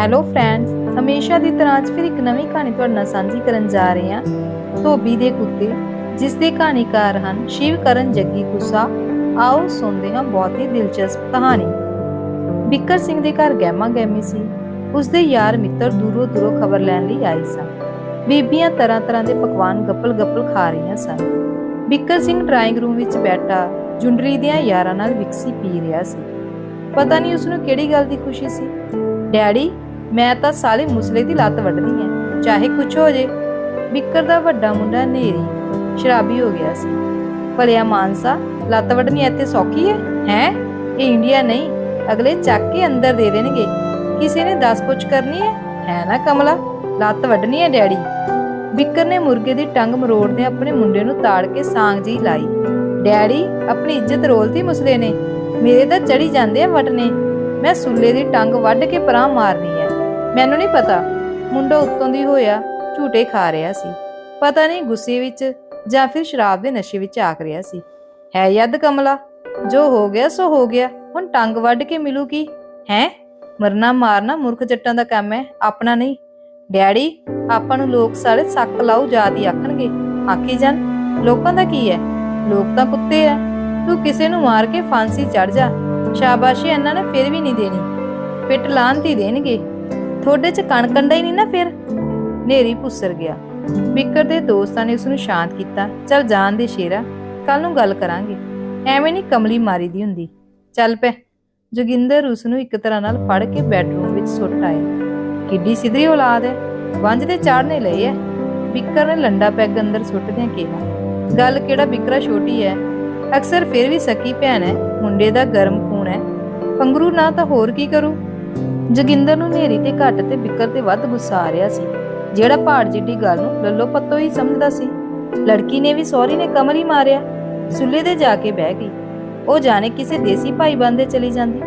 Hello friends ਹਮੇਸ਼ਾ ਦੀ ਤਰ੍ਹਾਂ ਅੱਜ ਫਿਰ ਇੱਕ ਨਵੀਂ ਕਹਾਣੀ ਤੁਹਾਡੇ ਨਾਲ ਸਾਂਝੀ ਕਰਨ ਜਾ ਰਹੇ ਹਾਂ। ਧੋਬੀ ਦੇ ਕੁੱਤੇ, ਜਿਸ ਦੇ ਕਹਾਣੀਕਾਰ ਹਨ ਸ਼ਿਵ ਜੱਗੀ ਕੁਸਾ ਆਓ ਸੁਣਦੇ ਹਾਂ ਬਹੁਤ ਹੀ ਦਿਲਚਸਪ ਕਹਾਣੀ। ਬਿੱਕਰ ਸਿੰਘ ਦੇ ਘਰ ਗਹਿਮਾ ਗਹਿਮੀ ਸੀ। ਉਸ ਦੇ ਯਾਰ ਮਿੱਤਰ ਦੂਰੋਂ ਦੂਰੋਂ ਖਬਰ ਲੈਣ ਲਈ ਆਏ ਸਨ। ਬੀਬੀਆਂ ਤਰ੍ਹਾਂ ਤਰ੍ਹਾਂ ਦੇ ਪਕਵਾਨ ਗੱਪਲ ਗੱਪਲ ਖਾ ਰਹੀਆਂ ਸਨ। ਬਿੱਕਰ ਸਿੰਘ ਡਰਾਇੰਗ ਰੂਮ ਵਿੱਚ ਬੈਠਾ, ਜੁੰਡਰੀ ਦੀਆਂ ਯਾਰਾਂ ਨਾਲ ਵਿਕਸੀ ਪੀ ਰਿਹਾ ਸੀ। ਪਤਾ ਨਹੀਂ ਉਸ ਨੂੰ ਕਿਹੜੀ ਗੱਲ ਦੀ ਖੁਸ਼ੀ ਸੀ? ਡੈਡੀ ਮੈਂ ਤਾਂ ਸਾਲੇ ਮੁਸਲੇ ਦੀ ਲੱਤ ਵੱਢਣੀ ਹੈ ਚਾਹੇ ਕੁਝ ਹੋ ਜੇ। ਬਿੱਕਰ ਦਾ ਵੱਡਾ ਮੁੰਡਾ ਨੇਰੀ, ਸ਼ਰਾਬੀ ਹੋ ਗਿਆ ਸੀ। ਭਲਿਆ ਮਾਨਸਾ, ਲੱਤ ਵੱਢਣੀ ਇੱਥੇ ਸੌਖੀ ਹੈ ਹੈ? ਇਹ ਇੰਡੀਆ ਨਹੀਂ, ਅਗਲੇ ਚੱਕ ਕੇ ਅੰਦਰ ਦੇ ਦੇਣਗੇ। ਕਿਸੇ ਨੇ 10 ਪੁੱਛ ਕਰਨੀ ਹੈ ਹੈ ਨਾ ਕਮਲਾ, ਲੱਤ ਵੱਢਣੀ ਹੈ ਡੈਡੀ। ਬਿੱਕਰ ਨੇ ਮੁਰਗੇ ਦੀ ਟੰਗ ਮਰੋੜ ਦੇ ਆਪਣੇ ਮੁੰਡੇ ਨੂੰ ਤਾੜ ਕੇ ਸਾਂਗ ਜੀ ਲਾਈ। ਡੈਡੀ, ਆਪਣੀ ਇੱਜ਼ਤ ਰੋਲਦੀ ਮੁਸਲੇ ਨੇ। ਮੇਰੇ ਤਾਂ ਚੜੀ ਜਾਂਦੇ ਆ ਵਟਨੇ ਮੈਂ ਸੁੱਲੇ ਦੀ ਟੰਗ ਵੱਢ ਕੇ ਪਰਾਂ ਮਾਰਨੀ ਹੈ ਮੈਨੂੰ ਨਹੀਂ ਪਤਾ। ਮੁੰਡਾ ਉੱਤੋਂ ਦੀ ਹੋਇਆ, ਝੂਟੇ ਖਾ ਰਿਹਾ ਸੀ। ਪਤਾ ਨਹੀਂ ਗੁੱਸੇ ਵਿੱਚ ਜਾਂ ਫਿਰ ਸ਼ਰਾਬ ਦੇ ਨਸ਼ੇ ਵਿੱਚ ਆਕ ਰਿਹਾ ਸੀ। ਹੈ ਯਦ ਕਮਲਾ, ਜੋ ਹੋ ਗਿਆ ਸੋ ਹੋ ਗਿਆ, ਹੁਣ ਟੰਗ ਵੱਢ ਕੇ ਮਿਲੂਗੀ। ਹੈ? ਮਰਨਾ ਮਾਰਨਾ ਮੁਰਖ ਜੱਟਾਂ ਦਾ ਕੰਮ ਹੈ, ਆਪਣਾ ਨਹੀਂ। ਡੈਡੀ, ਆਪਾਂ ਨੂੰ ਲੋਕ ਸਾਰੇ ਸੱਕ ਲਾਉ ਜਾਤੀ ਆਖਣਗੇ। ਆਖੀ ਜਾਣ, ਲੋਕਾਂ ਦਾ ਕੀ ਹੈ? ਲੋਕ ਤਾਂ ਕੁੱਤੇ ਐ ਤੂੰ ਕਿਸੇ ਨੂੰ ਮਾਰ ਕੇ ਫਾਂਸੀ ਚੜ ਜਾ। ਸ਼ਾਬਾਸ਼ੀ, ਇਹਨਾਂ ਨੇ ਫਿਰ ਵੀ ਨਹੀਂ ਦੇਣੀ। ਫਿੱਟ ਲਾਂਤੀ ਦੇਣਗੇ। ਤੁਹਾਡੇ ਚ ਕਣਕੰਡਾ ਹੀ ਨਹੀਂ ਨਾ ਫਿਰ। ਨੇਰੀ ਪੁੱਸਰ ਗਿਆ। ਬਿੱਕਰ ਦੇ ਦੋਸਤਾਂ ਨੇ ਉਸ ਨੂੰ ਸ਼ਾਂਤ ਕੀਤਾ। ਚੱਲ ਜਾਣ ਦੇ ਸ਼ੇਰਾ ਕੱਲ ਨੂੰ ਗੱਲ ਕਰਾਂਗੇ। ਐਵੇਂ ਨਹੀਂ ਕਮਲੀ ਮਾਰੀ ਦੀ ਹੁੰਦੀ। ਚੱਲ ਪੈ। ਜੋਗਿੰਦਰ ਉਸ ਨੂੰ ਇੱਕ ਤਰ੍ਹਾਂ ਨਾਲ ਫੜ ਕੇ ਬੈੱਡਰੂਮ ਵਿੱਚ ਸੁੱਟ ਆਇਆ। ਕਿੱਡੀ ਸਿੱਧੀ ਔਲਾਦ ਹੈ ਵੰਜ ਦੇ ਚਾੜਨੇ ਲਏ ਹੈ ਬਿੱਕਰ ਨੇ ਲੰਡਾ ਪੈਗ ਅੰਦਰ ਸੁੱਟਦਿਆਂ ਕਿਹਾ, ਗੱਲ ਕਿਹੜਾ ਬਿਕਰਾ ਛੋਟੀ ਹੈ ਅਕਸਰ ਫਿਰ ਵੀ ਸਕੀ ਭੈਣ ਹੈ ਮੁੰਡੇ ਦਾ ਗਰਮ ਖੂਨ ਹੈ ਪੰਗਰੂ ਨਾ ਤਾਂ ਹੋਰ ਕੀ ਕਰੂ? ਜੋਗਿੰਦਰ ਨੂੰ ਨੇਰੀ ਤੇ ਘੱਟ ਤੇ ਬਿੱਕਰ ਤੇ ਵੱਧ ਗੁੱਸਾ ਆ ਰਿਹਾ ਸੀ। ਜਿਹੜਾ ਪਹਾੜ ਜਿੱਡੀ ਗੱਲ ਨੂੰ ਲੱਲੋ ਪੱਤੋ ਹੀ ਸਮਝਦਾ ਸੀ। ਲੜਕੀ ਨੇ ਵੀ ਸੌਰੀ ਨੇ ਕਮਰ ਹੀ ਮਾਰਿਆ। ਸੁੱਲੇ ਦੇ ਜਾ ਕੇ ਬਹਿ ਗਈ। ਉਹ ਜਾਣੇ ਕਿਸੇ ਦੇਸੀ ਭਾਈ ਬੰਦੇ ਚਲੀ ਜਾਂਦੀ।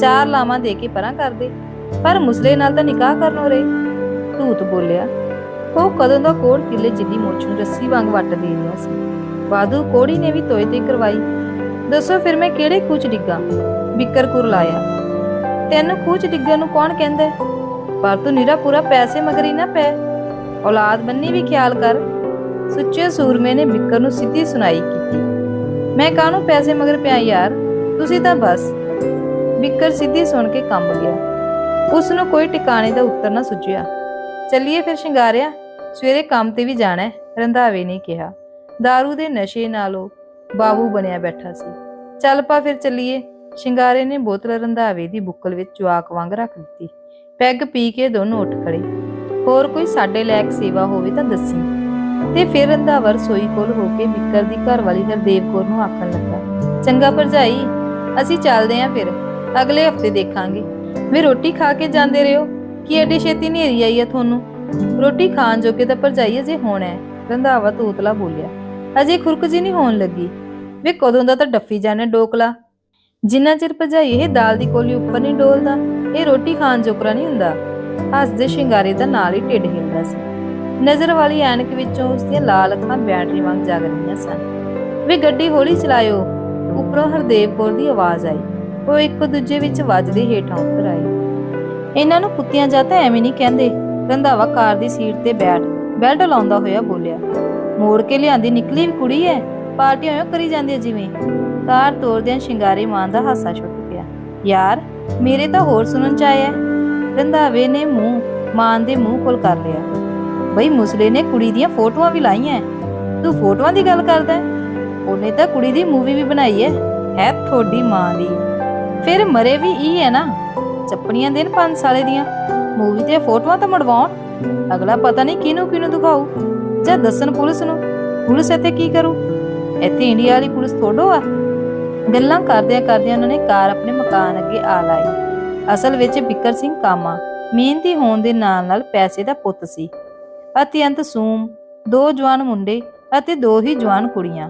ਚਾਰ ਲਾਵਾਂ ਦੇ ਕੇ ਪਰਾਂ ਕਰਦੇ। ਪਰ ਮੁਸਲੇ ਨਾਲ ਤਾਂ ਨਿਕਾਹ ਕਰਨੋਂ ਰਹੇ। ਧੂਤ ਬੋਲਿਆ, ਉਹ ਕਦੋਂ ਦਾ ਕੋੜ ਕਿੱਲੇ ਜਿੱਡੀ ਮੋਚ ਨੂੰ ਰੱਸੀ ਵਾਂਗ ਵੱਟ ਦੇ ਰਿਹਾ ਸੀ। ਬਾਦੂ ਕੋੜੀ ਨੇ ਵੀ ਤੋਏ ਤੇ ਕਰਵਾਈ। ਦੱਸੋ ਫਿਰ ਮੈਂ ਕਿਹੜੇ ਖੂਚ ਡਿੱਗਾ? ਬਿਕਰ ਕੁਰ ਲਾਇਆ ਤੈਨੂੰ ਖੂਚ ਡਿੱਗਣ ਨੂੰ ਕੌਣ ਕਹਿੰਦਾ ਪਰ ਤੂੰ ਨਿਰਾ ਪੂਰਾ ਪੈਸੇ ਮਗਰੀ ਨਾ ਪੈ। ਔਲਾਦ ਬੰਨੀ ਵੀ ਖਿਆਲ ਕਰ। ਸੁੱਚੇ ਸੂਰਮੇ ਨੇ ਬਿੱਕਰ ਨੂੰ ਸਿੱਧੀ ਸੁਣਾਈ ਕੀਤੀ। ਮੈਂ ਕਾਹਨੂੰ ਪੈਸੇ ਮਗਰ ਪਿਆ ਯਾਰ? ਤੁਸੀਂ ਤਾਂ ਬਸ। ਬਿੱਕਰ ਸਿੱਧੀ ਸੁਣ ਕੇ ਕੰਬ ਗਿਆ। ਉਸ ਨੂੰ ਕੋਈ ਟਿਕਾਣੇ ਦਾ ਉੱਤਰ ਨਾ ਸੁਝਿਆ। ਚੱਲੀਏ ਫਿਰ ਸ਼ਿੰਗਾਰਿਆ। ਸਵੇਰੇ ਕੰਮ ਤੇ ਵੀ ਜਾਣਾ ਹੈ, ਰੰਧਾਵੇ ਨੇ ਕਿਹਾ। दारू ਦੇ ਨਸ਼ੇ ਨਾਲੋਂ ਬਾਬੂ ਬਣਿਆ ਬੈਠਾ ਸੀ। ਚੱਲ ਪਾ ਫਿਰ ਚੱਲੀਏ। ਸ਼ਿੰਗਾਰੇ ਨੇ ਬੋਤਲ ਰੰਧਾਵੇ ਦੀ ਬੁੱਕਲ ਵਿੱਚ ਜਵਾਕ ਵਾਂਗ ਰੱਖ ਦਿੱਤੀ। ਪੈਗ ਪੀ ਕੇ ਦੋਨੋਂ ਉੱਠ ਖੜੇ। ਹੋਰ ਕੋਈ ਸਾਡੇ ਲਾਇਕ ਸੇਵਾ ਹੋਵੇ ਤਾਂ ਦੱਸੀ। ਤੇ ਫਿਰ ਰੰਧਾਵਾ ਰਸੋਈ ਕੋਲ ਹੋ ਕੇ ਬਿੱਕਰ ਦੀ ਘਰ ਵਾਲੀ ਹਰਦੇਵ ਕੌਰ ਨੂੰ ਆਖਣ ਲੱਗਾ, ਚੰਗਾ ਭਰਜਾਈ, ਅਸੀਂ ਚੱਲਦੇ ਆਂ ਫਿਰ। ਅਗਲੇ ਹਫ਼ਤੇ ਦੇਖਾਂਗੇ। ਵੇ ਰੋਟੀ ਖਾ ਕੇ ਜਾਂਦੇ ਰਹੋ। ਕਿ ਐਡੀ ਛੇਤੀ ਨੇਰੀ ਆਈ ਆ ਤੁਹਾਨੂੰ? ਰੋਟੀ ਖਾਣ ਜੋਗੇ ਤਾਂ ਭਰਜਾਈ ਅਜੇ ਹੋਣਾ ਹੈ, ਰੰਧਾਵਾ ਤੋਤਲਾ ਬੋਲਿਆ। ਅਜੇ ਖੁਰਕ ਜੀ ਨਹੀਂ ਹੋਣ ਲੱਗੀ। ਵੇ ਕਦੋਂ ਦਾ ਤਾਂ ਡੱਫੀ ਜਾਣਾ ਡੋਕਲਾ। ਜਿੰਨਾ ਚਿਰ ਭਜਾਈ ਇਹ ਦਾਲ ਦੀ ਕੋਲੀ ਉੱਪਰ ਨਹੀਂ ਡੋਲਦਾ, ਇਹ ਰੋਟੀ ਖਾਣ ਜੋਕਰਾ ਨਹੀਂ ਹੁੰਦਾ। ਹੱਸਦੇ ਸ਼ਿੰਗਾਰੇ ਦਾ ਨਾਲ ਹੀ ਢਿੱਡ ਹਿੱਲਦਾ ਸੀ। ਨਜ਼ਰ ਵਾਲੀ ਐਨਕ ਵਿੱਚੋਂ ਉਸ ਦੀਆਂ ਲਾਲ ਅੱਖਾਂ ਬੈਟਰੀ ਵਾਂਗ ਜਗ ਰਹੀਆਂ ਸਨ। ਵੇ ਗੱਡੀ ਹੌਲੀ ਚਲਾਇਓ, ਉੱਪਰੋਂ ਹਰਦੇਵ ਕੌਰ ਦੀ ਆਵਾਜ਼ ਆਈ। ਉਹ ਇੱਕ ਦੂਜੇ ਵਿੱਚ ਵੱਜਦੇ ਹੇਠਾਂ ਉਤਰ ਆਏ। ਇਹਨਾਂ ਨੂੰ ਕੁੱਤਿਆਂ ਜਾਂ ਤਾਂ ਐਵੇਂ ਨਹੀਂ ਕਹਿੰਦੇ, ਰੰਧਾਵਾ ਕਾਰ ਦੀ ਸੀਟ ਤੇ ਬੈਠ, ਬੈਲਟ ਲਾਉਂਦਾ ਹੋਇਆ ਬੋਲਿਆ। ਮੋੜ ਕੇ ਲਿਆਂਦੀ ਨਿਕਲੀ ਵੀ ਕੁੜੀ ਐ, ਪਾਰਟੀਆਂ ਹੋਇਓ ਕਰੀ ਜਾਂਦੀ ਐ ਜਿਵੇਂ। ਕਾਰ ਤੋਰਦਿਆਂ ਸ਼ਿੰਗਾਰੇ ਮਾਂ ਦਾ ਹਾਸਾ ਛੁੱਟ ਗਿਆ। ਯਾਰ, ਮੇਰੇ ਤਾਂ ਹੋਰ ਸੁਣਨ ਚ ਆਇਆ ਰੰਧਾਵੇ ਨੇ ਮੂੰਹ ਮਾਂ ਦੇ ਮੂੰਹ ਕੋਲ ਕਰ ਲਿਆ। ਬਈ ਮੁਸਲੇ ਨੇ ਕੁੜੀ ਦੀਆਂ ਫੋਟੋਆਂ ਵੀ ਲਾਈਆਂ ਤੂੰ ਫੋਟੋਆਂ ਦੀ ਗੱਲ ਕਰਦਾ ਉਹਨੇ ਤਾਂ ਕੁੜੀ ਦੀ ਮੂਵੀ ਵੀ ਬਣਾਈ ਐ ਹੈ ਥੋੜੀ ਮਾਂ ਦੀ। ਫਿਰ ਮਰੇ ਵੀ ਇਹ ਹੈ ਨਾ? ਚੱਪਣੀਆਂ ਦੇਣ ਪੰਜ ਸਾਲੇ ਦੀਆਂ। ਮੂਵੀ ਤੇ ਫੋਟੋਆਂ ਤਾਂ ਮੜਵਾਉਣ। ਅਗਲਾ ਪਤਾ ਨਹੀਂ ਕਿਹਨੂੰ ਕਿਹਨੂੰ ਦਿਖਾਊ। ਜਾਂ ਦੱਸਣ ਪੁਲਿਸ ਨੂੰ। ਪੁਲਿਸ ਇੱਥੇ ਕੀ ਕਰੂ? ਇੱਥੇ ਇੰਡੀਆ ਵਾਲੀ ਪੁਲਿਸ ਥੋੜੋ ਆ। ਗੱਲਾਂ ਕਰਦਿਆਂ ਕਰਦਿਆਂ ਉਹਨਾਂ ਨੇ ਕਾਰ ਆਪਣੇ ਮਕਾਨ ਅੱਗੇ ਆ ਲਾਈ। ਅਸਲ ਵਿੱਚ ਬਿੱਕਰ ਸਿੰਘ ਕਾਮਾ ਮਿਹਨਤੀ ਹੋਣ ਦੇ ਨਾਲ ਨਾਲ ਪੈਸੇ ਦਾ ਪੁੱਤ ਸੀ। ਅਤਿਅੰਤ ਸੂਮ, ਦੋ ਜਵਾਨ ਮੁੰਡੇ ਅਤੇ ਦੋ ਹੀ ਜਵਾਨ ਕੁੜੀਆਂ।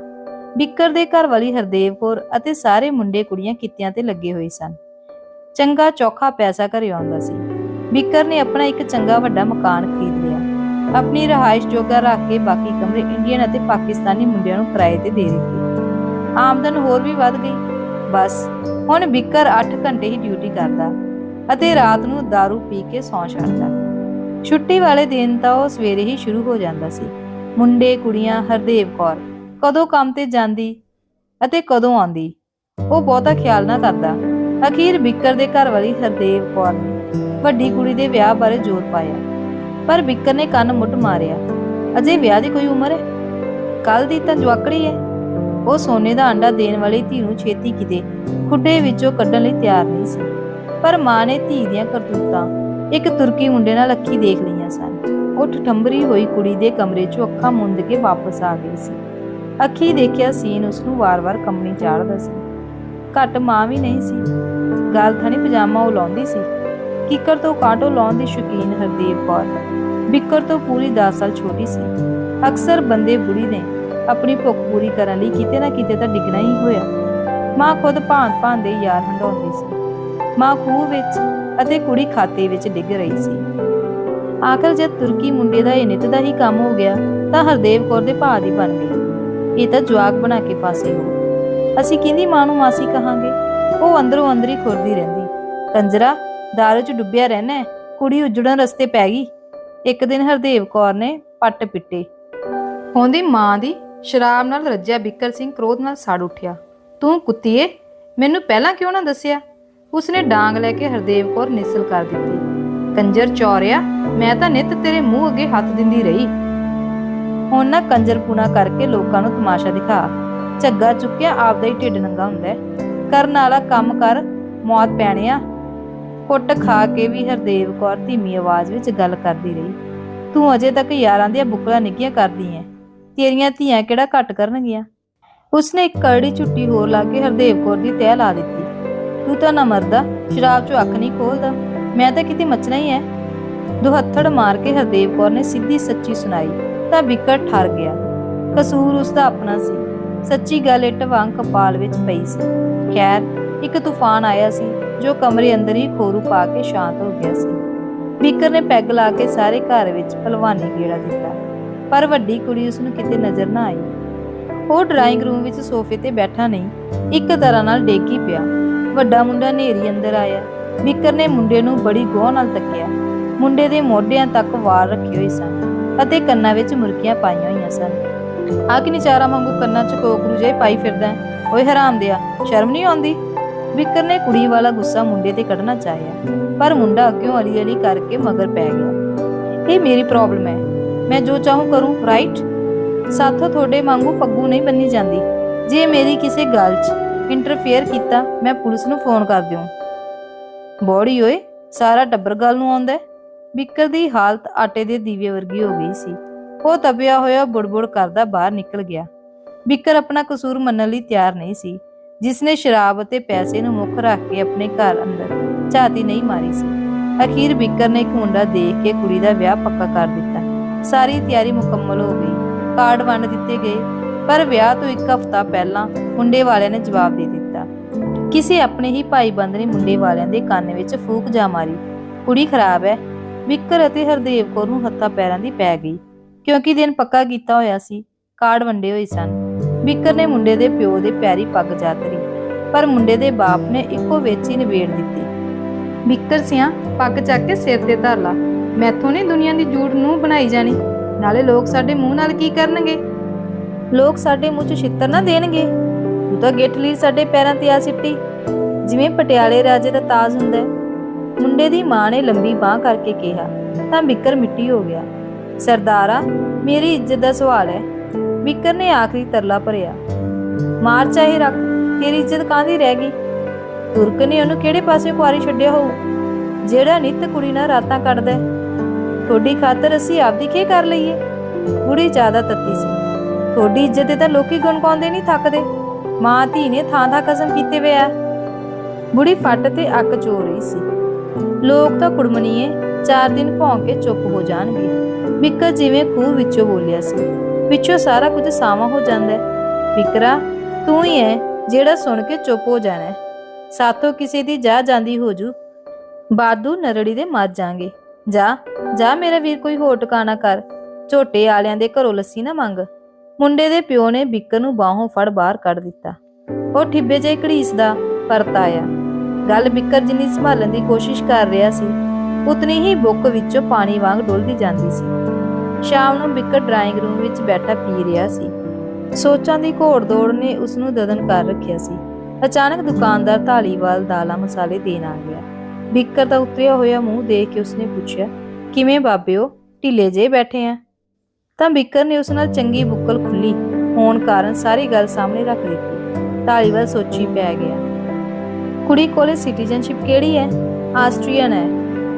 ਬਿੱਕਰ ਦੇ ਘਰ ਵਾਲੀ ਹਰਦੇਵ ਕੌਰ ਅਤੇ ਸਾਰੇ ਮੁੰਡੇ ਕੁੜੀਆਂ ਕਿੱਤਿਆਂ ਤੇ ਲੱਗੇ ਹੋਏ ਸਨ। ਚੰਗਾ ਚੌਖਾ ਪੈਸਾ ਘਰੇ ਆਉਂਦਾ ਸੀ। ਬਿੱਕਰ ਨੇ ਆਪਣਾ ਇੱਕ ਚੰਗਾ ਵੱਡਾ ਮਕਾਨ ਖਰੀਦ ਲਿਆ। ਆਪਣੀ ਰਹਾਇਸ਼ ਜੋਗਾ ਰੱਖ ਕੇ ਬਾਕੀ ਕਮਰੇ ਇੰਡੀਅਨ ਅਤੇ ਪਾਕਿਸਤਾਨੀ ਮੁੰਡਿਆਂ ਨੂੰ ਕਿਰਾਏ ਤੇ ਦੇ ਦਿੱਤੇ। ਆਮਦਨ ਹੋਰ ਵੀ ਵੱਧ ਗਈ। ਬਸ, ਹੁਣ ਬਿੱਕਰ 8 ਘੰਟੇ ਹੀ ਡਿਊਟੀ ਕਰਦਾ ਅਤੇ ਰਾਤ ਨੂੰ दारू ਪੀ ਕੇ ਸੌਂ ਛੱਡਦਾ। ਛੁੱਟੀ ਵਾਲੇ ਦਿਨ ਤਾਂ ਉਹ ਸਵੇਰੇ ਹੀ ਸ਼ੁਰੂ ਹੋ ਜਾਂਦਾ ਸੀ। ਮੁੰਡੇ, ਕੁੜੀਆਂ, ਹਰਦੇਵ ਕੌਰ ਕਦੋਂ ਕੰਮ ਤੇ ਜਾਂਦੀ ਅਤੇ ਕਦੋਂ ਆਉਂਦੀ, ਉਹ ਬਹੁਤਾ ਖਿਆਲ ਨਾ ਕਰਦਾ। ਅਖੀਰ ਬਿੱਕਰ ਦੇ ਘਰ ਵਾਲੀ ਹਰਦੇਵ ਕੌਰ ਨੇ ਵੱਡੀ ਕੁੜੀ ਦੇ ਵਿਆਹ ਬਾਰੇ ਜ਼ੋਰ ਪਾਇਆ, ਪਰ ਬਿੱਕਰ ਨੇ ਕੰਨ ਮੁੱਢ ਮਾਰਿਆ। ਅਜੇ ਵਿਆਹ ਦੀ ਕੋਈ ਉਮਰ ਹੈ? ਕੱਲ ਦੀ ਤਾਂ ਜਵਾਕੜੀ ਹੈ। ਉਹ ਸੋਨੇ ਦਾ ਅੰਡਾ ਦੇਣ ਵਾਲੀ ਧੀ ਨੂੰ ਛੇਤੀ ਕਿਤੇ ਖੁੱਡੇ ਵਿੱਚੋਂ ਕੱਢਣ ਲਈ ਤਿਆਰ ਨਹੀਂ ਸੀ। ਪਰ ਮਾਂ ਨੇ ਧੀ ਦੀਆਂ ਕਰਤੂਤਾਂ, ਇੱਕ ਤੁਰਕੀ ਮੁੰਡੇ ਨਾਲ ਅੱਖੀ ਦੇਖ ਲਈਆਂ ਸਨ। ਉਹ ਠਠੰਬਰੀ ਹੋਈ ਕੁੜੀ ਦੇ ਕਮਰੇ 'ਚੋਂ ਅੱਖਾਂ ਮੁੰਦ ਕੇ ਵਾਪਸ ਆ ਗਈ ਸੀ। ਅੱਖੀ ਦੇਖਿਆ ਸੀਨ ਉਸ ਨੂੰ ਵਾਰ-ਵਾਰ ਕੰਮਣੀ ਚਾੜਦਾ ਸੀ। ਘੱਟ ਮਾਂ ਵੀ ਨਹੀਂ ਸੀ। ਗਲ ਥਣੀ ਪਜਾਮਾ ਉਹ ਲਾਉਂਦੀ ਸੀ। ਕਿੱਕਰ ਤੋਂ ਕਾਟੋ ਲਾਉਣ ਦੀ ਸ਼ੌਕੀਨ ਹਰਦੇਵ ਕੌਰ। ਬਿੱਕਰ ਤੋਂ ਪੂਰੀ 10 ਸਾਲ ਛੋਟੀ ਸੀ। ਅਕਸਰ ਬੰਦੇ ਬੁੜੀ ਨੇ ਆਪਣੀ ਭੁੱਖ ਪੂਰੀ ਕਰਨ ਲਈ ਕਿਤੇ ਨਾ ਕਿਤੇ ਤਾਂ ਡਿੱਗਣਾ ਹੀ ਹੋਇਆ। ਮਾਂ ਖੁਦ ਭਾਂਤ ਭਾਂਤ ਦੇ ਯਾਰ ਹੰਡਾਉਂਦੀ ਸੀ। ਮਾਂ ਖੂਹ ਵਿੱਚ ਅਤੇ ਕੁੜੀ ਖਾਤੇ ਵਿੱਚ ਡਿੱਗ ਰਹੀ ਸੀ। ਆਖਰ ਜਦ ਤੁਰਕੀ ਮੁੰਡੇ ਦਾ ਇਹ ਨਿਤ ਦਾ ਹੀ ਕੰਮ ਹੋ ਗਿਆ, ਤਾਂ ਹਰਦੇਵ ਕੌਰ ਦੇ ਭਾਅ ਦੀ ਬਣ ਗਈ। ਇਹ ਤਾਂ ਜਵਾਕ ਬਣਾ ਕੇ ਪਾਸੇ ਹੋ ਅਸੀਂ ਕਿਹਦੀ ਮਾਂ ਨੂੰ ਮਾਸੀ ਕਹਾਂਗੇ? ਉਹ ਅੰਦਰੋਂ ਅੰਦਰ ਹੀ ਖੁਰਦੀ ਰਹਿੰਦੀ। ਕੰਜਰਾ, ਦਾਰੂ 'ਚ ਡੁੱਬਿਆ ਰਹਿਣਾ ਕੁੜੀ ਉਜੜਨ ਰਸਤੇ ਪੈ ਗਈ। ਇੱਕ ਦਿਨ ਹਰਦੇਵ ਕੌਰ ਨੇ ਪੱਟ ਪਿੱਟੇ। ਉਹਦੀ ਮਾਂ ਦੀ ਸ਼ਰਾਬ ਨਾਲ ਰੱਜਿਆ ਬਿੱਕਰ ਸਿੰਘ ਕ੍ਰੋਧ ਨਾਲ ਸੜ ਉੱਠਿਆ। ਤੂੰ ਕੁੱਤੀਏ, ਮੈਨੂੰ ਪਹਿਲਾਂ ਕਿਉਂ ਨਾ ਦੱਸਿਆ? ਉਸਨੇ ਡਾਂਗ ਲੈ ਕੇ ਹਰਦੇਵ ਕੌਰ ਨਿਸਲ ਕਰ ਦਿੱਤੀ। ਕੰਜਰ ਚੌਰਿਆ, ਮੈਂ ਤਾਂ ਨਿਤ ਤੇਰੇ ਮੂੰਹ ਅੱਗੇ ਹੱਥ ਦਿੰਦੀ ਰਹੀ। ਹੁਣ ਨਾ ਕੰਜਰਪੂਣਾ ਕਰਕੇ ਲੋਕਾਂ ਨੂੰ ਤਮਾਸ਼ਾ ਦਿਖਾ। ਝੱਗਾ ਚੁੱਕਿਆ ਆਪਦਾ ਹੀ ਢਿੱਡ ਨੰਗਾ ਹੁੰਦਾ ਕਰਨ ਵਾਲਾ ਕੰਮ ਕਰ, ਮੌਤ ਪੈਣਿਆ ਕੁੱਟ ਖਾ ਕੇ ਵੀ ਹਰਦੇਵ ਕੌਰ ਧੀਮੀ ਆਵਾਜ਼ ਵਿੱਚ ਗੱਲ ਕਰਦੀ ਰਹੀ। ਤੂੰ ਅਜੇ ਤੱਕ ਯਾਰਾਂ ਦੀਆਂ ਬੁੱਕਲਾਂ ਨਿੱਕੀਆਂ ਕਰਦੀ ਐ ਤੇਰੀਆਂ ਧੀਆਂ ਕਿਹੜਾ ਘੱਟ ਕਰਨਗੀਆਂ? ਉਸਨੇ ਇੱਕ ਕਰੜੀ ਝੁੱਟੀ ਹੋਰ ਲਾ ਕੇ ਹਰਦੇਵ ਕੌਰ ਦੀ ਤਹਿ ਲਾ ਦਿੱਤੀ। ਤੂੰ ਤਾਂ ਨਾ ਮਰਦਾ, ਸ਼ਰਾਬ ਚੋਂ ਅੱਖ ਨਹੀਂ ਖੋਲਦਾ। ਮੈਂ ਤਾਂ ਕਿਤੇ ਮਚਣਾ ਹੀ ਐ। ਦੁਹੱਥੜ ਮਾਰ ਕੇ ਹਰਦੇਵ ਕੌਰ ਨੇ ਸਿੱਧੀ ਸੱਚੀ ਸੁਣਾਈ, ਤਾਂ ਬਿੱਕਰ ਠਰ ਗਿਆ। ਕਸੂਰ ਉਸਦਾ ਆਪਣਾ ਸੀ। ਸੱਚੀ ਗੱਲ ਇੱਟ ਵਾਂਗ ਕਪਾਲ ਵਿੱਚ ਪਈ ਸੀ। ਖੈਰ, ਇੱਕ ਤੂਫਾਨ ਆਇਆ ਸੀ, ਜੋ ਕਮਰੇ ਅੰਦਰ ਹੀ ਖੋਰੂ ਪਾ ਕੇ ਸ਼ਾਂਤ ਹੋ ਗਿਆ ਸੀ। ਬਿੱਕਰ ਨੇ ਪੈਗ ਲਾ ਕੇ ਸਾਰੇ ਘਰ ਵਿੱਚ ਭਲਵਾਨੀ ਗੇੜਾ ਦਿੱਤਾ। ਪਰ ਵੱਡੀ ਕੁੜੀ ਉਸ ਨੂੰ ਕਿਤੇ ਨਜ਼ਰ ਨਾ ਆਈ। ਉਹ ਡਰਾਇੰਗ ਰੂਮ ਵਿੱਚ ਸੋਫੇ ਤੇ ਬੈਠਾ ਨਹੀਂ, ਇੱਕ ਤਰ੍ਹਾਂ ਨਾਲ ਡੇਗੀ ਪਿਆ। ਵੱਡਾ ਮੁੰਡਾ ਨੇਰੀ ਅੰਦਰ ਆਇਆ। ਬਿੱਕਰ ਨੇ ਮੁੰਡੇ ਨੂੰ ਬੜੀ ਗੌਰ ਨਾਲ ਤੱਕਿਆ। ਮੁੰਡੇ ਦੇ ਮੋਢਿਆਂ ਤੱਕ ਵਾਰ ਰੱਖੇ ਹੋਏ ਸਨ ਅਤੇ ਕੰਨਾਂ ਵਿੱਚ ਮੁਰਕੀਆਂ ਪਾਈਆਂ ਹੋਈਆਂ ਸਨ। ਆ ਕਿ ਨਿਚਾਰਾ ਵਾਂਗੂ ਕੰਨਾਂ 'ਚ ਕੋਕਰੂ ਜਿਹੇ ਪਾਈ ਫਿਰਦਾ ਹੈ? ਓਏ ਹਰਾਮ ਦਿਆ ਸ਼ਰਮ ਨਹੀਂ ਆਉਂਦੀ? ਵਿਕਰ ਨੇ ਕੁੜੀ ਵਾਲਾ ਗੁੱਸਾ ਮੁੰਡੇ ਤੇ ਕੱਢਣਾ ਚਾਹਿਆ, ਪਰ ਮੁੰਡਾ ਅੱਗਿਓਂ ਅਲੀ ਅਲੀ ਕਰਕੇ ਮਗਰ ਪੈ ਗਿਆ? ਇਹ ਮੇਰੀ ਪ੍ਰੋਬਲਮ ਹੈ। ਮੈਂ ਜੋ ਚਾਹੂੰ ਕਰੂੰ ਰਾਈਟ ਸਾਥੋਂ ਤੁਹਾਡੇ ਵਾਂਗੂ ਪੱਗੂ ਨਹੀਂ ਬੰਨੀ ਜਾਂਦੀ। ਜੇ ਮੇਰੀ ਕਿਸੇ ਗੱਲ 'ਚ ਇੰਟਰਫੇਅਰ ਕੀਤਾ, ਮੈਂ ਪੁਲਿਸ ਨੂੰ ਫੋਨ ਕਰ ਦਿਉ। ਬੋੜੀ ਓਏ, ਸਾਰਾ ਟੱਬਰ ਗੱਲ ਨੂੰ ਆਉਂਦਾ ਬਿੱਕਰ ਦੀ ਹਾਲਤ ਆਟੇ ਦੇ ਦੀਵੇ ਵਰਗੀ ਹੋ ਗਈ ਸੀ। ਉਹ ਤਪਿਆ ਹੋਇਆ ਬੁੜਬੁੜ ਕਰਦਾ ਬਾਹਰ ਨਿਕਲ ਗਿਆ। ਬਿੱਕਰ ਆਪਣਾ ਕਸੂਰ ਮੰਨਣ ਲਈ ਤਿਆਰ ਨਹੀਂ ਸੀ। ਜਿਸ ਨੇ ਸ਼ਰਾਬ ਅਤੇ ਪੈਸੇ ਨੂੰ ਮੁੱਖ ਰੱਖ ਕੇ ਆਪਣੇ ਘਰ ਅੰਦਰ ਝਾਤੀ ਨਹੀਂ ਮਾਰੀ ਸੀ। ਅਖੀਰ ਬਿੱਕਰ ਨੇ ਇੱਕ ਮੁੰਡਾ ਦੇਖ ਕੇ ਕੁੜੀ ਦਾ ਵਿਆਹ ਪੱਕਾ ਕਰ ਦਿੱਤਾ। ਸਾਰੀ ਤਿਆਰੀ ਮੁਕੰਮਲ ਹੋ ਗਈ। ਕਾਰਡ ਵੰਡ ਦਿੱਤੇ ਗਏ, ਪਰ ਵਿਆਹ ਤੋਂ ਇੱਕ ਹਫ਼ਤਾ ਪਹਿਲਾਂ ਮੁੰਡੇ ਵਾਲਿਆਂ ਨੇ ਜਵਾਬ ਦੇ ਦਿੱਤਾ। ਕਿਸੇ ਆਪਣੇ ਹੀ ਭਾਈ ਬੰਦ ਨੇ ਮੁੰਡੇ ਵਾਲਿਆਂ ਦੇ ਕੰਨ ਵਿੱਚ ਫੂਕ ਜਾ ਮਾਰੀ। ਕੁੜੀ ਖਰਾਬ ਹੈ ਬਿੱਕਰ ਅਤੇ ਹਰਦੇਵ ਕੌਰ ਨੂੰ ਹੱਥਾਂ ਪੈਰਾਂ ਦੀ ਪੈ ਗਈ। ਕਿਉਂਕਿ ਦਿਨ ਪੱਕਾ ਕੀਤਾ ਹੋਇਆ ਸੀ, ਕਾਰਡ ਵੰਡੇ ਹੋਏ ਸਨ। ਬਿੱਕਰ ਨੇ ਮੁੰਡੇ ਦੇ ਪਿਓ ਦੇ ਪੈਰੀ ਪੱਗ ਜਾਤਰੀ ਪਰ ਮੁੰਡੇ ਦੇ ਬਾਪ ਨੇ ਇੱਕੋ ਵਿੱਚ ਹੀ ਨਿਬੇੜ ਦਿੱਤੀ। ਬਿੱਕਰ ਸਿਆਂ, ਪੱਗ ਚੱਕ ਕੇ ਸਿਰ ਤੇ ਧਰ ਲਾ। ਮੈਥੋਂ ਨਹੀਂ ਦੁਨੀਆ ਦੀ ਜੂੜ ਨੂੰ ਬਣਾਈ ਜਾਣੀ। ਨਾਲੇ ਲੋਕ ਸਾਡੇ ਮੂੰਹ ਨਾਲ ਕੀ ਕਰਨਗੇ? ਲੋਕ ਸਾਡੇ ਮੂੰਹ 'ਚ ਛਿੱਤਰ ਨਾ ਦੇਣਗੇ। ਤੂੰ ਤਾਂ ਗਿੱਠ ਸਾਡੇ ਪੈਰਾਂ ਤੇ ਆ ਸਿੱਟੀ। ਜਿਵੇਂ ਪਟਿਆਲੇ ਰਾਜੇ ਦਾ ਤਾਜ ਹੁੰਦਾ ਹੈ। ਮੁੰਡੇ ਦੀ ਮਾਂ ਨੇ ਲੰਬੀ ਬਾਹ ਕਰਕੇ ਕਿਹਾ, ਤਾਂ ਬਿੱਕਰ ਮਿੱਟੀ ਹੋ ਗਿਆ। ਸਰਦਾਰਾ, ਮੇਰੀ ਇੱਜ਼ਤ ਦਾ ਸਵਾਲ ਹੈ। ਬਿਕਰ ਨੇ ਆਖਰੀ ਤਰਲਾ ਭਰਿਆ, ਮਾਰ ਚਾਹੇ ਰੱਖ, ਤੇਰੀ ਇੱਜ਼ਤ ਕਾਹਦੀ ਰਹਿ ਗਈ? ਤੁਰਕ ਨੇ ਉਹਨੂੰ ਕਿਹੜੇ ਪਾਸੇ ਕੁਆਰੀ ਛੱਡਿਆ ਹੋਊ? ਜਿਹੜਾ ਨਿੱਤ ਕੁੜੀ ਨਾਲ ਰਾਤਾਂ ਕੱਢਦਾ ਹੈ। ਤੁਹਾਡੀ ਖਾਤਰ ਅਸੀਂ ਆਪਦੀ ਕੀ ਕਰ ਲਈਏ। ਬੁੜੀ ਜ਼ਿਆਦਾ ਤੱਤੀ ਸੀ। ਤੁਹਾਡੀ ਇੱਜ਼ਤ ਤੇ ਤਾਂ ਲੋਕੀ ਗੁਣਗਾਉਂਦੇ ਨਹੀਂ ਥੱਕਦੇ। ਮਾਂ ਧੀ ਨੇ ਥਾਂ ਥਾਂ ਕਸਮ ਕੀਤੇ ਵੇ ਆ। ਬੁੜੀ ਫੱਟ ਤੇ ਅੱਕ ਚੋ ਰਹੀ ਸੀ। ਲੋਕ ਤਾਂ ਕੁੜਮਣੀਏ, ਚਾਰ ਦਿਨ ਭੌਂ ਕੇ ਚੁੱਪ ਹੋ ਜਾਣਗੇ। ਬਿੱਕਰ ਜਿਵੇਂ ਖੂਹ ਵਿੱਚੋਂ ਬੋਲਿਆ ਸੀ। ਪਿੱਛੋਂ ਸਾਰਾ ਕੁਝ ਸਾਵਾਂ ਹੋ ਜਾਂਦਾ ਹੈ। ਬਿਕਰਾ ਤੂੰ ਹੀ ਹੈ ਜਿਹੜਾ ਸੁਣ ਕੇ ਚੁੱਪ ਹੋ ਜਾਣਾ ਸਾਥੋਂ ਕਿਸੇ ਦੀ ਜਾ ਜਾਂਦੀ ਹੋ ਜੂ। ਬਾਦੂ ਨਰੜੀ ਦੇ ਮੱਜ ਜਾਾਂਗੇ ਜਾ। ਜਾ ਮੇਰਾ ਵੀਰ ਕੋਈ ਹੋਰ ਟਿਕਾਣਾ ਕਰ। ਝੋਟੇ ਵਾਲਿਆਂ ਦੇ ਘਰੋਂ ਲੱਸੀ ਨਾ ਮੰਗ। ਮੁੰਡੇ ਦੇ ਪਿਓ ਨੇ ਬਿੱਕਰ ਨੂੰ ਬਾਹੋਂ ਫੜ ਬਾਹਰ ਕੱਢ ਦਿੱਤਾ। ਉਹ ਠਿੱਬੇ ਜਿਹੇ ਘੜੀਸਦਾ ਪਰਤ ਆਇਆ। ਗੱਲ ਬਿੱਕਰ ਜਿੰਨੀ ਸੰਭਾਲਣ ਦੀ ਕੋਸ਼ਿਸ਼ ਕਰ ਰਿਹਾ ਸੀ, ਉਤਨੀ ਹੀ ਬੁੱਕ ਵਿੱਚੋਂ ਪਾਣੀ ਵਾਂਗ ਡੁੱਲਦੀ ਜਾਂਦੀ ਸੀ। ਸ਼ਾਮ ਨੂੰ ਬਿੱਕਰ ਡਰਾਇੰਗ ਰੂਮ ਵਿੱਚ ਬੈਠਾ ਪੀ ਰਿਹਾ ਸੀ। ਸੋਚਾਂ ਦੀ ਘੋੜ-ਦੌੜ ਨੇ ਉਸ ਨੂੰ ਦਦਨ ਕਰ ਰੱਖਿਆ ਸੀ। ਅਚਾਨਕ ਦੁਕਾਨਦਾਰ ਢਾਲੀਵਾਲ ਦਾਲਾਂ ਮਸਾਲੇ ਦੇਣ ਆ ਗਿਆ। ਬਿੱਕਰ ਦਾ ਉਤਰਿਆ ਹੋਇਆ ਮੂੰਹ ਦੇਖ ਕੇ ਉਸਨੇ ਪੁੱਛਿਆ ਕਿਵੇਂ ਬਾਬਿਓ ਢਿੱਲੇ ਜੇ ਬੈਠੇ ਆ। ਤਾਂ ਬਿੱਕਰ ਨੇ ਉਸ ਨਾਲ ਚੰਗੀ ਬੁੱਕਲ ਖੁੱਲੀ ਹੋਣ ਕਾਰਨ ਸਾਰੀ ਗੱਲ ਸਾਹਮਣੇ ਰੱਖ ਦਿੱਤੀ। ਢਾਲੀਵਾਲ ਸੋਚੀ ਪੈ ਗਿਆ। ਕੁੜੀ ਕੋਲੇ ਸਿਟੀਜ਼ਨਸ਼ਿਪ ਕਿਹੜੀ ਹੈ ਆਸਟਰੀਅਨ ਹੈ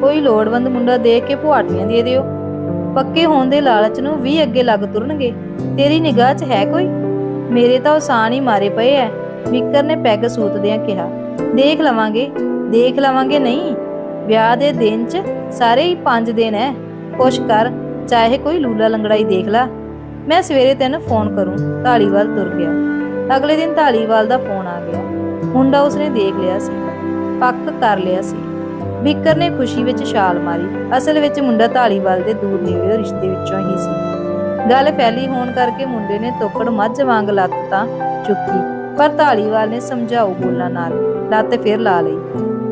ਕੋਈ ਲੋੜਵੰਦ ਮੁੰਡਾ ਦੇਖ ਕੇ ਪੁਆਟੀਆਂ ਦੇ ਦਿਓ। ਪੱਕੇ ਹੋਣ ਦੇ ਲਾਲਚ ਨੂੰ ਵੀ ਅੱਗੇ ਲੱਗ ਤੁਰਨਗੇ। ਤੇਰੀ ਨਿਗਾਹ 'ਚ ਹੈ ਕੋਈ? ਮੇਰੇ ਤਾਂ ਉਸਾਨ ਹੀ ਮਾਰੇ ਪਏ ਐ। ਬਿੱਕਰ ਨੇ ਪੈਗ ਸੂਤਦਿਆਂ ਕਿਹਾ, ਦੇਖ ਲਵਾਂਗੇ ਦੇਖ ਲਵਾਂਗੇ ਨਹੀਂ। ਵਿਆਹ ਦੇ ਦਿਨ 'ਚ ਸਾਰੇ ਹੀ 5 ਦਿਨ ਐ। ਕੁਛ ਕਰ, ਚਾਹੇ ਕੋਈ ਲੂਲਾ ਲੰਗੜਾਈ ਦੇਖ ਲਾ। ਮੈਂ ਸਵੇਰੇ ਤੈਨੂੰ ਫੋਨ ਕਰੂੰ ਢਾਲੀਵਾਲ ਤੁਰ ਗਿਆ ਅਗਲੇ ਦਿਨ ਢਾਲੀਵਾਲ ਦਾ ਫੋਨ ਆ ਗਿਆ। ਮੁੰਡਾ ਉਸਨੇ ਦੇਖ ਲਿਆ ਸੀ, ਪੱਕ ਕਰ ਲਿਆ ਸੀ। ਬਿੱਕਰ ਨੇ ਖੁਸ਼ੀ ਵਿੱਚ ਛਾਲ ਮਾਰੀ। ਅਸਲ ਵਿੱਚ ਮੁੰਡਾ ਢਾਲੀਵਾਲ ਦੇ ਦੂਰ ਨੇੜੇ ਰਿਸ਼ਤੇ ਵਿੱਚੋਂ ਹੀ ਸੀ। ਗੱਲ ਫੈਲੀ ਹੋਣ ਕਰਕੇ ਮੁੰਡੇ ਨੇ ਤੋਕੜ ਮੱਝ ਵਾਂਗ ਲੱਤ ਤਾਂ ਚੁੱਕੀ, ਪਰ ਢਾਲੀਵਾਲ ਨੇ ਸਮਝਾਓ ਬੋਲਾਂ ਨਾਲ, ਲੱਤ ਫਿਰ ਲਾ ਲਈ।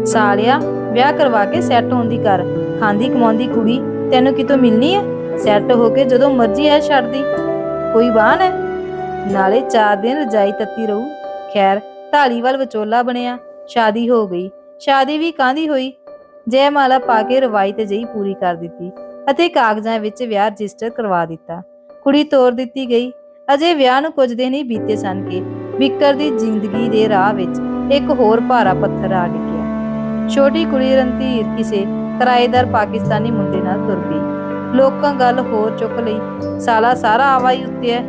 ਸਾਲਿਆ ਵਿਆਹ ਕਰਵਾ ਕੇ ਸੈੱਟ ਹੁੰਦੀ ਦੀ ਕਰ। ਖਾਂਦੀ ਕਮਾਉਂਦੀ ਕੁੜੀ, ਤੈਨੂੰ ਕਿਤੋਂ ਮਿਲਣੀ ਹੈ ਸੈੱਟ ਹੋ ਕੇ ਜਦੋਂ ਮਰਜ਼ੀ ਐ ਛੱਡਦੀ। ਕੋਈ ਬਾਨ ਹੈ ਨਾਲੇ 4 ਦਿਨ ਰਜਾਈ ਤੱਤੀ ਰਹੂ। ਖੈਰ ਢਾਲੀਵਾਲ ਵਿਚੋਲਾ ਬਣਿਆ। ਸ਼ਾਦੀ ਹੋ ਗਈ। ਸ਼ਾਦੀ ਵੀ ਕਾਂਦੀ ਹੋਈ? ਜੈ ਮਾਲਾ ਪਾ ਕੇ ਰਵਾਇਤ ਜਈ ਪੂਰੀ ਕਰ ਦਿੱਤੀ ਅਤੇ ਕਾਗਜ਼ਾਂ ਵਿੱਚ ਵਿਆਹ ਰਜਿਸਟਰ ਕਰਵਾ ਦਿੱਤਾ। ਕੁੜੀ ਤੋਰ ਦਿੱਤੀ ਗਈ। ਅਜੇ ਵਿਆਹ ਨੂੰ ਕੁਝ ਦਿਨ ਹੀ ਬੀਤੇ ਸਨ ਕਿ ਵਿਕਰ ਦੀ ਜ਼ਿੰਦਗੀ ਦੇ ਰਾਹ ਵਿੱਚ ਇੱਕ ਹੋਰ ਭਾਰਾ ਪੱਥਰ ਆ ਡਿੱਗਿਆ। ਛੋਟੀ ਕੁੜੀ ਰਣਧੀਰ ਕਿਸੇ ਕਿਰਾਏਦਾਰ ਪਾਕਿਸਤਾਨੀ ਮੁੰਡੇ ਨਾਲ ਤੁਰ ਗਈ ਲੋਕਾਂ ਗੱਲ ਹੋਰ ਚੁੱਕ ਲਈ। ਸਾਲਾ ਸਾਰਾ ਆਵਾਈ ਉੱਤੇ ਹੈ।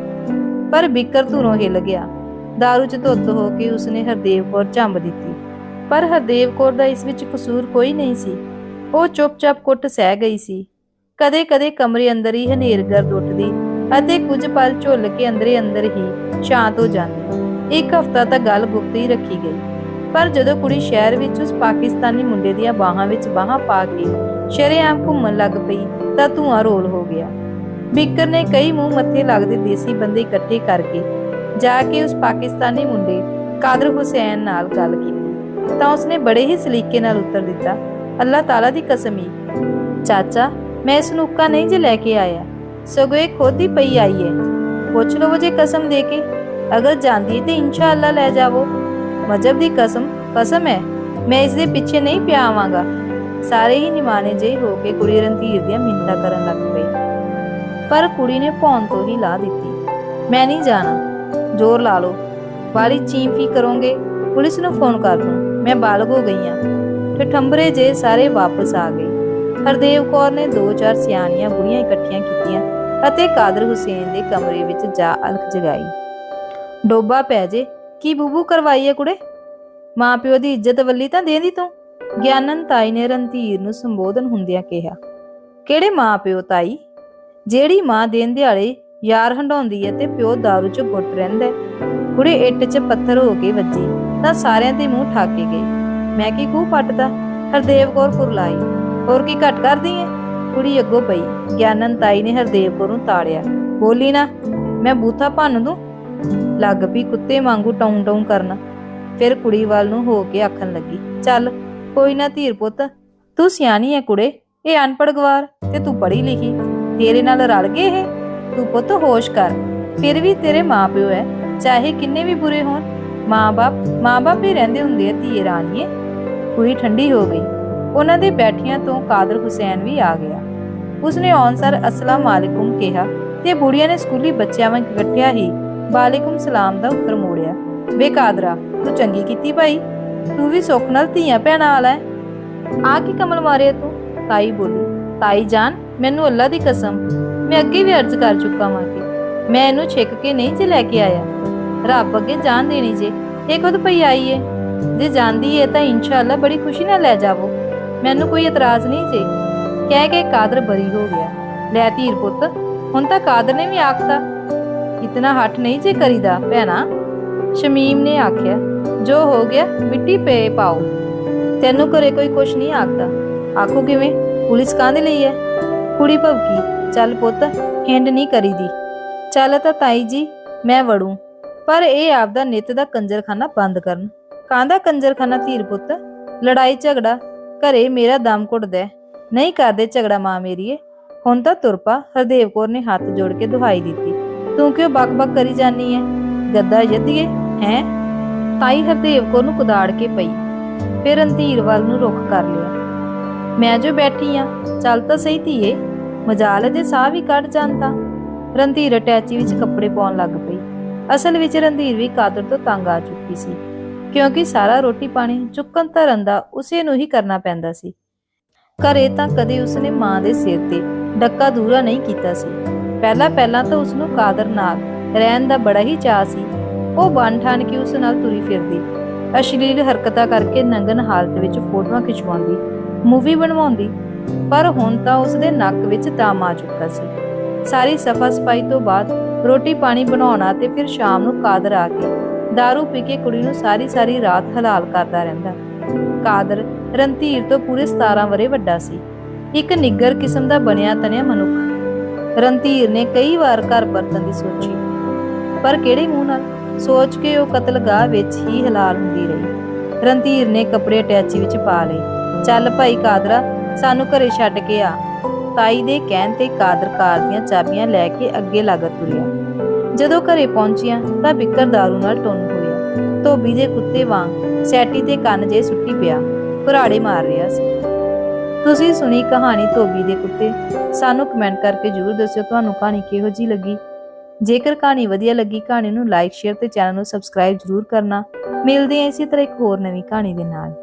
ਪਰ ਬਿੱਕਰ ਧੁਰੋਂ ਹਿੱਲ ਗਿਆ। ਦਾਰੂ ਚ ਧੁੱਤ ਹੋ ਕੇ ਉਸਨੇ ਹਰਦੇਵ ਕੌਰ ਝੰਬ ਦਿੱਤੀ। ਪਰ ਹਰਦੇਵ ਕੌਰ ਦਾ ਇਸ ਵਿੱਚ ਕਸੂਰ ਕੋਈ ਨਹੀਂ ਸੀ। ਉਹ ਚੁੱਪਚਾਪ ਕੁੱਟ ਸਹਿ ਗਈ ਸੀ। ਕਦੇ-ਕਦੇ ਕਮਰੇ ਅੰਦਰ ਹੀ ਹਨੇਰਗਰਦ ਉੱਠਦੀ ਅਤੇ ਕੁਝ ਪਲ ਝੁੱਲ ਕੇ ਅੰਦਰੇ ਅੰਦਰ ਹੀ ਸ਼ਾਂਤ ਹੋ ਜਾਂਦੀ। ਇੱਕ ਹਫ਼ਤਾ ਤੱਕ ਗੱਲ ਗੁਪਤ ਹੀ ਰੱਖੀ ਗਈ। ਪਰ ਜਦੋਂ ਕੁੜੀ ਸ਼ਹਿਰ ਵਿੱਚ ਉਸ ਪਾਕਿਸਤਾਨੀ ਮੁੰਡੇ ਦੀਆਂ ਬਾਹਾਂ ਵਿੱਚ ਬਾਹਾਂ ਪਾ ਕੇ ਸ਼ਰੇਆਮ ਘੁੰਮਣ ਲੱਗ ਪਈ, ਤਾਂ ਧੂਆਂ ਰੋਲ ਹੋ ਗਿਆ। ਬਿੱਕਰ ਨੇ ਕਈ ਮੂੰਹ ਮੱਥੇ ਲੱਗਦੇ ਦੇਸੀ ਬੰਦੇ ਇਕੱਠੇ ਕਰਕੇ ਜਾ ਕੇ ਉਸ ਪਾਕਿਸਤਾਨੀ ਮੁੰਡੇ ਕਾਦਰ ਹੁਸੈਨ ਨਾਲ ਗੱਲ ਕੀਤੀ। ਤਾਂ ਉਸਨੇ ਬੜੇ ਹੀ ਸਲੀਕੇ ਨਾਲ ਉੱਤਰ ਦਿੱਤਾ, ਅੱਲਾਹ ਤਾਲਾ ਦੀ ਕਸਮ ਹੀ ਚਾਚਾ, ਮੈਂ ਇਸ ਨੂੰ ਉੱਕਾ ਨਹੀਂ ਜੇ ਲੈ ਕੇ ਆਇਆ। ਸਗੋਂ ਇਹ ਖੁਦ ਹੀ ਪਈ ਆਈ ਹੈ ਪੁੱਛ ਲਵੋ ਜੇ ਕਸਮ ਦੇ ਕੇ। ਅਗਰ ਜਾਂਦੀ ਤੇ ਇਨਸ਼ਾ ਇਨਸ਼ਾਅੱਲਾ ਲੈ ਜਾਵੋ। ਮਜਬ ਦੀ ਕਸਮ ਕਸਮ ਹੈ। ਮੈਂ ਇਸ ਦੇ ਪਿੱਛੇ ਨਹੀਂ ਪਿਆ ਆਵਾਂਗਾ। ਸਾਰੇ ਹੀ ਨਿਮਾਣੇ ਜਿਹੇ ਹੋ ਕੇ ਕੁੜੀ ਰਣਧੀਰ ਦੀਆਂ ਮਿੰਨਤਾਂ ਕਰਨ ਲੱਗ ਪਏ। ਪਰ ਕੁੜੀ ਨੇ ਭੌਣ ਤੋਂ ਹੀ ਲਾ ਦਿੱਤੀ। ਮੈਂ ਨਹੀਂ ਜਾਣਾ। ਜ਼ੋਰ ਲਾ ਲਓ। ਵਾਲੀ ਚੀਂਫੀ ਕਰੋਗੇ। ਪੁਲਿਸ ਨੂੰ ਫੋਨ ਕਰ ਲਓ ਮੈਂ ਬਾਲਗ ਹੋ ਗਈ ਹਾਂ ਠਠੰਬਰੇ ਜੇ ਸਾਰੇ ਵਾਪਸ ਆ ਗਏ। ਹਰਦੇਵ ਕੌਰ ਨੇ ਦੋ ਚਾਰ ਸਿਆਣੀਆਂ ਬੁੜੀਆਂ ਇਕੱਠੀਆਂ ਕੀਤੀਆਂ ਅਤੇ ਕਾਦਰ ਹੁਸੈਨ ਦੇ ਕਮਰੇ ਵਿੱਚ ਜਾ ਅਲਖ ਜਗਾਈ। ਡੋਬਾ ਪੈ ਜੇ। ਕੀ ਬੂਬੂ ਕਰਵਾਈ ਹੈ ਕੁੜੇ? ਮਾਂ ਪਿਓ ਦੀ ਇੱਜ਼ਤ ਵੱਲੀ ਤਾਂ ਦੇਂਦੀ ਤੂੰ? ਗਿਆਨਨ ਤਾਈ ਨੇ ਰਣਧੀਰ ਨੂੰ ਸੰਬੋਧਨ ਹੁੰਦਿਆਂ ਕਿਹਾ, ਕਿਹੜੇ ਮਾਂ ਪਿਓ ਤਾਈ? ਜਿਹੜੀ ਮਾਂ ਦੇਣ ਦਿਹਾੜੇ ਯਾਰ ਹੰਡਾਉਂਦੀ ਹੈ ਤੇ ਪਿਓ ਦਾਰੂ 'ਚ ਗੁੱਟ ਰਹਿੰਦਾ ਕੁੜੇ, ਇੱਟ 'ਚ ਪੱਥਰ ਹੋ ਕੇ ਵੱਜੀ, ਤਾਂ ਸਾਰਿਆਂ ਦੇ ਮੂੰਹ ਠਾਕੇ ਗਏ। ਮੈਂ ਕੀ ਖੂਹ ਪੱਟਦਾ? ਹਰਦੇਵ ਕੌਰ ਫੁਰਲਾਈ ਹੋਰ ਕੀ ਘਟ ਕਰਦੀ ਐ? ਕੁੜੀ ਅੱਗੋਂ ਪਈ। ਗਿਆਨਨ ਤਾਈ ਨੇ ਹਰਦੇਵ ਕੌਰ ਨੂੰ ਤਾੜਿਆ, ਬੋਲੀ ਨਾ, ਮੈਂ ਬੂਥਾ ਭੰਨ ਦੂੰ? ਲੱਗ ਪਈ ਕੁੱਤੇ ਵਾਂਗੂ ਟੌਂ ਟੌਂ ਕਰਨ। ਫਿਰ ਕੁੜੀ ਵੱਲ ਨੂੰ ਹੋ ਕੇ ਆਖਣ ਲੱਗੀ, ਚੱਲ, ਕੋਈ ਨਾ ਧੀਰ ਪੁੱਤ, ਤੂੰ ਸਿਆਣੀ ਐ ਕੁੜੇ, ਇਹ ਅਨਪੜ੍ਹ ਗਵਾਰ ਤੇ ਤੂੰ ਪੜ੍ਹੀ ਲਿਖੀ, ਤੇਰੇ ਨਾਲ ਰਲ ਗਏ ਇਹ? ਤੂੰ ਪੁੱਤ ਹੋਸ਼ ਕਰ, ਫਿਰ ਵੀ ਤੇਰੇ ਮਾਪਿਓ ਐ, ਚਾਹੇ ਕਿੰਨੇ ਵੀ ਬੁਰੇ ਹੋਣ, ਮਾਂ-ਬਾਪ ਮਾਂ-ਬਾਪ ਹੀ ਰਹਿੰਦੇ ਹੁੰਦੇ ਆ ਧੀਏ ਰਾਣੀਏ। ਕੁੜੀ ਠੰਡੀ ਹੋ ਗਈ। ਉਹਨਾਂ ਦੇ ਬੈਠੀਆਂ ਤੋਂ ਕਾਦਰ ਹੁਸੈਨ ਵੀ ਆ ਗਿਆ। ਉਸਨੇ ਔਨਸਰ ਅਸਲਾਮ ਵਾਲੇਕੁਮ ਕਿਹਾ ਤੇ ਬੁੜੀਆਂ ਨੇ ਸਕੂਲੀ ਬੱਚਿਆਂ ਵਾਂਗ ਇਕੱਠਿਆ ਹੀ ਵਾਲੇਕੁਮ ਸਲਾਮ ਦਾ ਉੱਤਰ ਮੋੜਿਆ। ਵੇ ਕਾਦਰਾ, ਤੂੰ ਚੰਗੀ ਕੀਤੀ ਭਾਈ। ਤੂੰ ਵੀ ਸੁੱਖ ਨਾਲ ਧੀਆਂ ਭੈਣਾਂ ਵਾਲਾ ਆ ਕੀ ਕਮਲ ਮਾਰਿਆ ਤੂੰ? ਤਾਈ ਬੋਲੀ, ਤਾਈ ਜਾਨ, ਮੈਨੂੰ ਅੱਲਾ ਦੀ ਕਸਮ, ਮੈਂ ਅੱਗੇ ਵੀ ਅਰਜ਼ ਕਰ ਚੁੱਕਾ ਵਾਂ ਕਿ ਮੈਂ ਇਹਨੂੰ ਛਿੱਕ ਕੇ ਨਹੀਂ ਜੇ ਲੈ ਕੇ ਆਇਆ। ਰੱਬ ਅੱਗੇ ਜਾਨ ਦੇਣੀ ਜੇ, ਇਹ ਖੁਦ ਪਈ ਆਈ ਏ। ਜੇ ਜਾਂਦੀ ਏ ਤਾਂ ਇਨਸ਼ਾਅੱਲਾ ਬੜੀ ਖੁਸ਼ੀ ਨਾਲ ਲੈ ਜਾਵੋ। ਮੈਨੂੰ ਕੋਈ ਇਤਰਾਜ਼ ਨਹੀਂ ਜੇ। ਕਹਿ ਕੇ ਕਾਦਰ ਬਰੀ ਹੋ ਗਿਆ। ਲੈ ਧੀਰ ਪੁੱਤ, ਹੁਣ ਤਾਂ ਕਾਦਰ ਨੇ ਵੀ ਆਖਤਾ ਇਤਨਾ ਹੱਠ ਨਹੀਂ ਜੇ ਕਰੀਦਾ ਭੈਣਾ ਸ਼ਮੀਮ ਨੇ ਆਖਿਆ ਜੋ ਹੋ ਗਿਆ ਮਿੱਟੀ ਪੇ ਪਾਓ ਤੈਨੂੰ ਘਰੇ ਕੋਈ ਕੁਛ ਨਹੀਂ ਆਖਦਾ ਆਖੋ ਕਿਵੇਂ ਪੁਲਿਸ ਕਾਹਦੇ ਲਈ ਹੈ ਕੁੜੀ ਭਵਕੀ ਚੱਲ ਪੁੱਤ ਹਿੰਡ ਨਹੀਂ ਕਰੀਦੀ ਚੱਲ ਤਾਂ ਤਾਈ ਜੀ ਮੈਂ ਵੜੂ ਪਰ ਇਹ ਆਪਦਾ ਨਿੱਤ ਦਾ ਕੰਜਰਖਾਨਾ ਬੰਦ ਕਰਨ ਕਾਂਦਾ ਕੰਜਰਖਾਨਾ ਧੀਰ ਪੁੱਤ ਲੜਾਈ ਝਗੜਾ ਘਰੇ ਮੇਰਾ ਦਮ ਘੁੱਟਦਾ ਨਹੀਂ ਕਰਦੇ ਝਗੜਾ ਮਾਂ ਮੇਰੀਏ ਹੁਣ ਤਾਂ ਤੁਰਪਾ ਹਰਦੇਵ ਕੌਰ ਨੇ ਹੱਥ ਜੋੜ ਕੇ ਦੁਹਾਈ ਦਿੱਤੀ ਤੂੰ ਕਿਉਂ ਬਕ-ਬਕ ਕਰੀ ਜਾਨੀ ਐ? ਗੱਦਾ ਯੱਦੀਏ ਹੈ? ਤਾਈ ਹਰਦੇਵ ਕੌਰ ਨੂੰ ਕੁਦਾੜ ਕੇ ਪਈ। ਫਿਰ ਰਣਧੀਰ ਵੱਲ ਨੂੰ ਰੁੱਖ ਕਰ ਲਿਆ। ਮੈਂ ਜੋ ਬੈਠੀ ਆ, ਚੱਲ ਤਾਂ ਸਹੀ ਧੀਏ, ਮਜਾਲ ਜੇ ਸਾਹ ਵੀ ਕੱਢ ਜਾਂਦਾ ਰਣਧੀਰ ਅਟੈਚੀ ਵਿੱਚ ਕੱਪੜੇ ਪਾਉਣ ਲੱਗ ਪਈ। ਅਸਲ ਵਿੱਚ ਰਣਧੀਰ ਵੀ ਕਾਦਰ ਤੋਂ ਤੰਗ ਆ ਚੁੱਕੀ ਸੀ। ਕਿਉਂਕਿ ਸਾਰਾ ਰੋਟੀ ਪਾਣੀ ਚੁੱਕਣ ਧਰਨ ਦਾ ਉਸੇ ਨੂੰ ਹੀ ਕਰਨਾ ਪੈਂਦਾ ਸੀ। ਘਰੇ ਤਾਂ ਕਦੇ ਉਸਨੇ ਮਾਂ ਦੇ ਸਿਰ ਤੇ ਡੱਕਾ ਦੂਰਾ ਨਹੀਂ ਕੀਤਾ ਸੀ। ਪਹਿਲਾਂ ਪਹਿਲਾਂ ਤਾਂ ਉਸ ਨੂੰ ਕਾਦਰ ਨਾਲ ਰਹਿਣ ਦਾ ਬੜਾ ਹੀ ਚਾਅ ਸੀ। ਉਹ ਬਣ ਠਾਣ ਕੇ ਉਸ ਨਾਲ ਤੁਰੀ ਫਿਰਦੀ। ਅਸ਼ਲੀਲ ਹਰਕਤਾਂ ਕਰਕੇ ਨੰਗਨ ਹਾਲਤ ਵਿੱਚ ਫੋਟੋਆਂ ਖਿਚਵਾਉਂਦੀ, ਮੂਵੀ ਬਣਵਾਉਂਦੀ, ਪਰ ਹੁਣ ਤਾਂ ਉਸ ਦੇ ਨੱਕ ਵਿੱਚ ਦਮ ਆ ਚੁੱਕਾ ਸੀ। ਸਾਰੀ ਸਫਾ ਸਫ਼ਾਈ ਤੋਂ ਬਾਅਦ ਰੋਟੀ ਪਾਣੀ ਬਣਾਉਣਾ ਤੇ ਫਿਰ ਸ਼ਾਮ ਨੂੰ ਕਾਦਰ ਆ ਕੇ दारू ਪੀ ਕੇ ਕੁੜੀ ਨੂੰ ਸਾਰੀ ਸਾਰੀ ਰਾਤ ਹਲਾਲ ਕਰਦਾ ਰਹਿੰਦਾ। ਕਾਦਰ ਰਣਧੀਰ ਤੋਂ ਪੂਰੇ 17 ਵਰੇ ਵੱਡਾ ਸੀ। ਇੱਕ ਨਿੱਗਰ ਕਿਸਮ ਦਾ ਬਣਿਆ ਤਨਿਆ ਮਨੁੱਖ। ਰਣਧੀਰ ਨੇ ਕਈ ਵਾਰ ਘਰ ਪਰਤਣ ਦੀ ਸੋਚੀ। ਪਰ ਕਿਹੜੇ ਮੂੰਹ ਨਾਲ? ਸੋਚ ਕੇ ਉਹ ਕਤਲਗਾਹ ਵਿੱਚ ਹੀ ਹਲਾਲ ਹੁੰਦੀ ਰਹੀ। ਰਣਧੀਰ ਨੇ ਕੱਪੜੇ ਅਟੈਚੀ ਵਿੱਚ ਪਾ ਲਏ। ਚੱਲ ਭਾਈ ਕਾਦਰਾ, ਸਾਨੂੰ ਘਰੇ ਛੱਡ ਕੇ ਆ। ਤਾਈ ਦੇ ਕਹਿਣ ਤੇ ਕਾਦਰ ਕਾਰ ਦੀਆਂ ਚਾਬੀਆਂ ਲੈ ਕੇ ਅੱਗੇ ਲੱਗ ਤੁਰਿਆ। ਜਦੋਂ ਘਰੇ ਪਹੁੰਚਿਆ ਤਾਂ ਬਿੱਕਰ ਦਾਰੂ ਨਾਲ ਟੁੰਨ ਹੋਇਆ। ਧੋਬੀ ਦੇ ਕੁੱਤੇ ਵਾਂਗ ਸੈਟੀ ਤੇ ਕੰਨ ਜੇ ਸੁੱਟੀ ਪਿਆ। ਘੁਰਾੜੇ ਮਾਰ ਰਿਹਾ ਸੀ। ਤੁਸੀਂ ਸੁਣੀ ਕਹਾਣੀ ਧੋਬੀ ਦੇ ਕੁੱਤੇ। ਸਾਨੂੰ ਕਮੈਂਟ ਕਰਕੇ ਜਰੂਰ ਦੱਸਿਓ ਤੁਹਾਨੂੰ ਕਹਾਣੀ ਕਿਹੋ ਜੀ ਲੱਗੀ। ਜੇਕਰ ਕਹਾਣੀ ਵਧੀਆ ਲੱਗੀ, ਕਹਾਣੀ ਨੂੰ ਲਾਈਕ ਸ਼ੇਅਰ ਤੇ ਚੈਨਲ ਨੂੰ ਸਬਸਕ੍ਰਾਈਬ ਜਰੂਰ ਕਰਨਾ। ਮਿਲਦੇ ਹਾਂ ਇਸੇ ਤਰ੍ਹਾਂ ਇੱਕ ਹੋਰ ਨਵੀਂ ਕਹਾਣੀ ਦੇ ਨਾਲ।